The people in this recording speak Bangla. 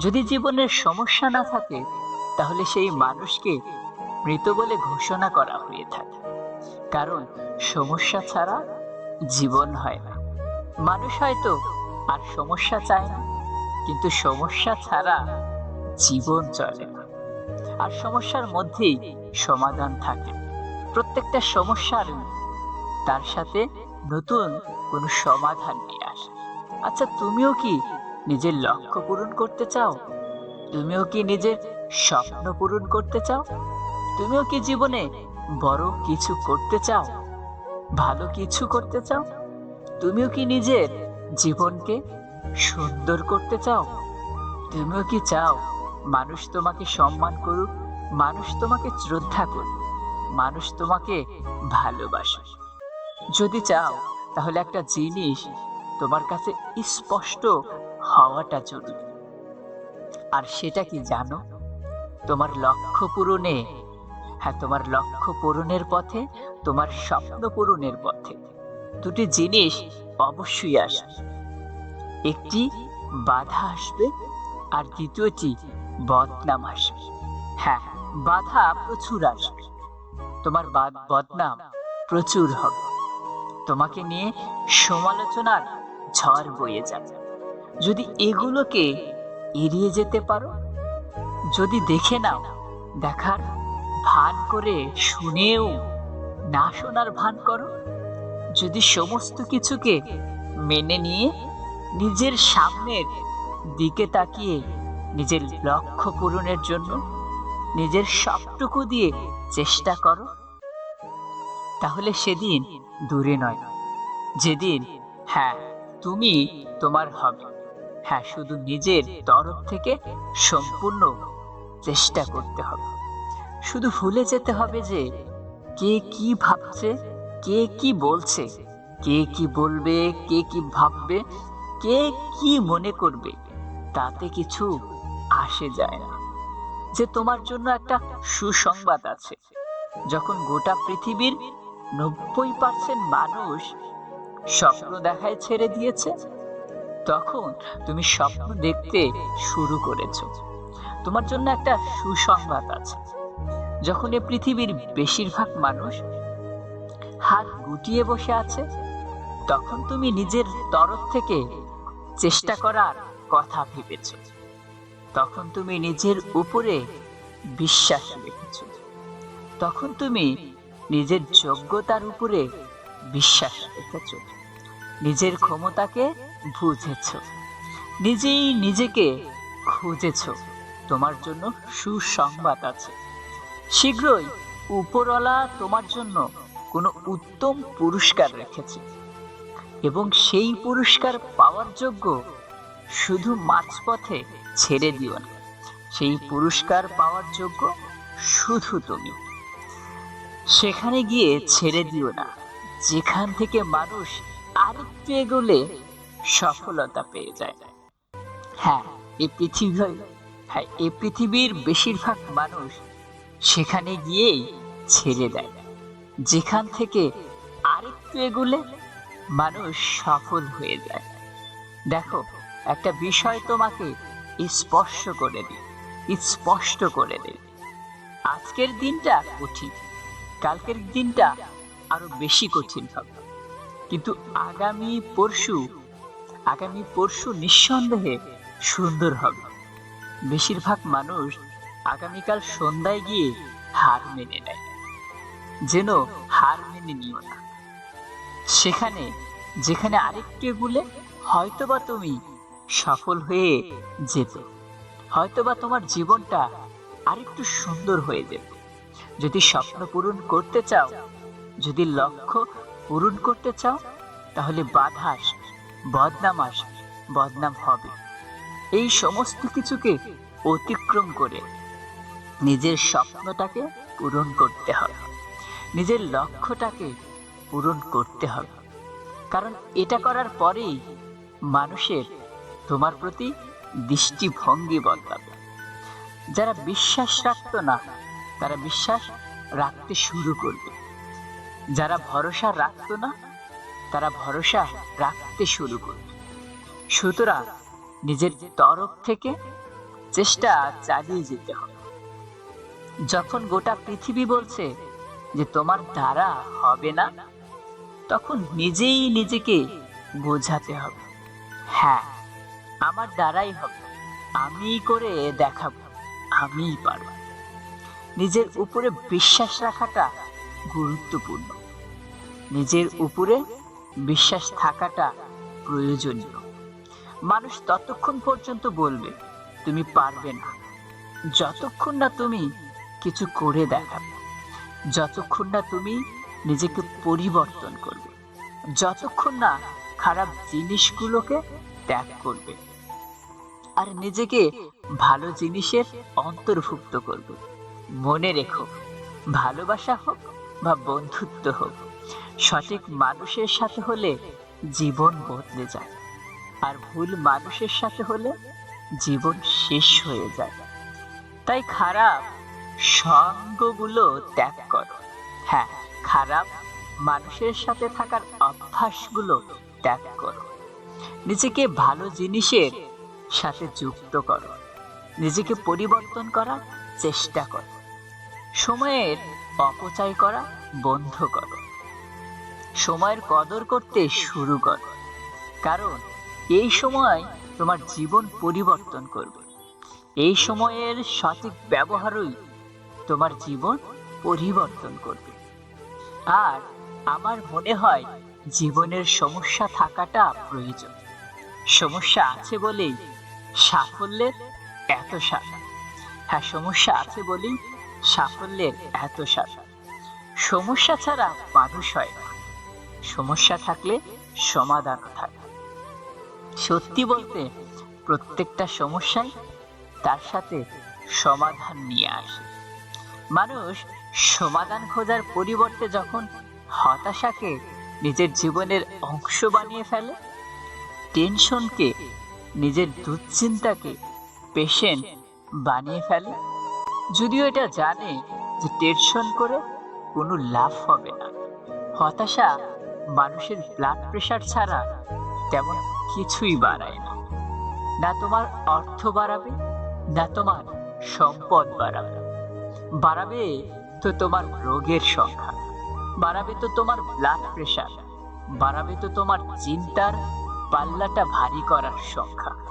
যদি জীবনের সমস্যা না থাকে, তাহলে সেই মানুষকে মৃত বলে ঘোষণা করা হয়ে থাকে। কারণ সমস্যা ছাড়া জীবন হয় না। মানুষ হয়তো আর সমস্যা চায় না, কিন্তু সমস্যা ছাড়া জীবন চলে না। আর সমস্যার মধ্যেই সমাধান থাকে। প্রত্যেকটা সমস্যার তার সাথে নতুন কোনো সমাধান নিয়ে আসে। আচ্ছা তুমিও কি নিজের লক্ষ্য পূরণ করতে চাও? তুমিও কি নিজের স্বপ্ন পূরণ করতে চাও? তুমিও কি জীবনে বড় কিছু করতে চাও? ভালো কিছু করতে চাও? তুমিও কি নিজের জীবনকে সুন্দর করতে চাও? তুমিও কি চাও মানুষ তোমাকে সম্মান করুক, মানুষ তোমাকে শ্রদ্ধা করুক, মানুষ তোমাকে ভালোবাসে যদি চাও, তাহলে একটা জিনিস তোমার কাছে স্পষ্ট হওয়াটা জরুরি। আর সেটা কি জানো? তোমার লক্ষ্য পূরণে হ্যাঁ তোমার লক্ষ্য পূরণের পথে, তোমার স্বপ্ন পূরণের পথে দুটি জিনিস অবশ্যই আসবে। একটি বাধা আসবে আর দ্বিতীয়টি বদনাম আসবে। হ্যাঁ বাধা প্রচুর আসবে। তোমার বাদ- বদনাম প্রচুর হবে। তোমাকে নিয়ে সমালোচনার ঝড় বয়ে যাবে। যদি এগুলোকে এড়িয়ে যেতে পারো, যদি দেখে নাও, দেখার ভান করে শুনেও না শোনার ভান করো, যদি সমস্ত কিছুকে মেনে নিয়ে নিজের সামনের দিকে তাকিয়ে নিজের লক্ষ্য পূরণের জন্য নিজের সবটুকু দিয়ে চেষ্টা করো, তাহলে সেদিন দূরে নয়। যেদিন হ্যাঁ তুমি তোমার হবে। হ্যাঁ শুধু নিজের তরফ থেকে সম্পূর্ণ চেষ্টা করতে হবে। শুধু ভুলে যেতে হবে যে কে কি ভাবছে, কে কি বলছে, কে কি বলবে, কে কি ভাববে, কে কি মনে করবে, তাতে কিছু আসে যায় না। যে তোমার জন্য একটা সুসংবাদ আছে, যখন গোটা পৃথিবীর নব্বই পার্সেন্ট মানুষ স্বপ্ন দেখায় ছেড়ে দিয়েছে তখন তুমি স্বপ্ন দেখতে শুরু করেছ। তোমার জন্য একটা সুসংবাদ আছে। যখন এ পৃথিবীর বেশিরভাগ মানুষ হাত গুটিয়ে বসে আছে, তখন তুমি নিজের তরফ থেকে চেষ্টা করার কথা ভেবেছ। তখন তুমি নিজের উপরে বিশ্বাস রেখেছ। তখন তুমি নিজের যোগ্যতার উপরে বিশ্বাস রেখেছ। নিজের ক্ষমতাকে বুঝেছ। নিজেই নিজেকে খুঁজেছ। তোমার জন্য সুসংবাদ আছে। শীঘ্রই উপরওয়ালা তোমার জন্য কোনো উত্তম পুরস্কার রেখেছে। এবং সেই পুরস্কার পাওয়ার যোগ্য শুধু মাঝপথে ছেড়ে দিও না। সেই পুরস্কার পাওয়ার যোগ্য শুধু তুমি। সেখানে গিয়ে ছেড়ে দিও না। যেখান থেকে মানুষ আরেকটু এগোলে সফলতা পেয়ে যায়। হ্যাঁ এই পৃথিবী হ্যাঁ এই পৃথিবীর বেশিরভাগ মানুষ সেখানে গিয়েই ছেড়ে দেয়। যেখান থেকে আরেকটু এগুলে মানুষ সফল হয়ে যায়। দেখো, একটা বিষয় তোমাকে স্পর্শ করে দিই, স্পষ্ট করে দিই। আজকের দিনটা কঠিন, কালকের দিনটা আরও বেশি কঠিন হবে। কিন্তু আগামী পরশু আগামী পরশু নিঃসন্দেহে সুন্দর হবে। বেশিরভাগ মানুষ আগামীকাল সন্ধ্যায় গিয়ে হার মেনে নেয়। যেন হার মেনে নিও না। সেখানে, যেখানে আরেকটু এগুলে হয়তোবা তুমি সফল হয়ে যেত। হয়তোবা তোমার জীবনটা আরেকটু সুন্দর হয়ে যেত। যদি স্বপ্ন পূরণ করতে চাও, যদি লক্ষ্য পূরণ করতে চাও, তাহলে বাধাস আসবে, বদনাম আসবে, বদনাম হবে। এই সমস্ত কিছুকে অতিক্রম করে নিজের স্বপ্নটাকে পূরণ করতে হবে। নিজের লক্ষ্যটাকে পূরণ করতে হবে। কারণ এটা করার পরেই মানুষের তোমার প্রতি দৃষ্টিভঙ্গি বদলাবে। যারা বিশ্বাস রাখতো না, তারা বিশ্বাস রাখতে শুরু করবে। যারা ভরসা রাখতো না, তারা ভরসা রাখতে শুরু করবে সুতরাং নিজের তরফ থেকে চেষ্টা চালিয়ে যেতে হবে। যখন গোটা পৃথিবী বলছে যে তোমার দ্বারা হবে না, তখন নিজেই নিজেকে বোঝাতে হবে। হ্যাঁ আমার দ্বারাই হবে। আমি করে দেখাবো, আমিই পারব। নিজের উপরে বিশ্বাস রাখাটা গুরুত্বপূর্ণ। নিজের উপরে বিশ্বাস থাকাটা প্রয়োজনীয়। মানুষ ততক্ষণ পর্যন্ত বলবে, তুমি পারবে না। যতক্ষণ না তুমি কিছু করে দেখাবে। যতক্ষণ না তুমি নিজেকে পরিবর্তন করবে। যতক্ষণ না খারাপ জিনিসগুলোকে ত্যাগ করবে। আর নিজেকে ভালো জিনিসের অন্তর্ভুক্ত করবে। মনে রেখো, ভালোবাসা হোক বা বন্ধুত্ব হোক, সঠিক মানুষের সাথে হলে জীবন বদলে যায়, আর ভুল মানুষের সাথে হলে জীবন শেষ হয়ে যায়। তাই খারাপ সঙ্গগুলো ত্যাগ করো। হ্যাঁ খারাপ মানুষের সাথে থাকার অভ্যাসগুলো ত্যাগ করো। নিজেকে ভালো জিনিসের সাথে যুক্ত করো। নিজেকে পরিবর্তন করার চেষ্টা করো। সময়ের অপচয় করা বন্ধ করো। সময়ের কদর করতে শুরু করো। কারণ এই সময় তোমার জীবন পরিবর্তন করবে। এই সময়ের সঠিক ব্যবহারই তোমার জীবন পরিবর্তন করবে। আর আমার মনে হয় জীবনের সমস্যা থাকাটা প্রয়োজন। সমস্যা আছে বলেই সাফল্যের এত সাথা হ্যাঁ সমস্যা আছে বলেই সাফল্যের এত সাথা সমস্যা ছাড়া মানুষ হয় না। সমস্যা থাকলে সমাধানও থাকে। সত্যি বলতে, প্রত্যেকটা সমস্যাই তার সাথে সমাধান নিয়ে আসে। মানুষ সমাধান খোঁজার পরিবর্তে যখন হতাশাকে নিজের জীবনের অংশ বানিয়ে ফেলে, টেনশনকে নিজের দুশ্চিন্তাকে পেশেন্ট বানিয়ে ফেলে যদিও এটা জানে যে টেনশন করে কোনো লাভ হবে না। হতাশা মানুষের ব্লাড প্রেশার ছাড়া তেমন কিছুই বাড়ায় না। না তোমার অর্থ বাড়াবে, না তোমার সম্পদ বাড়াবে। বাড়াবে তো তোমার রোগের সংখ্যা, বাড়াবে তো তোমার ব্লাড প্রেশার বাড়াবে তো তোমার চিন্তার পাল্লাটা ভারী করার সংখ্যা।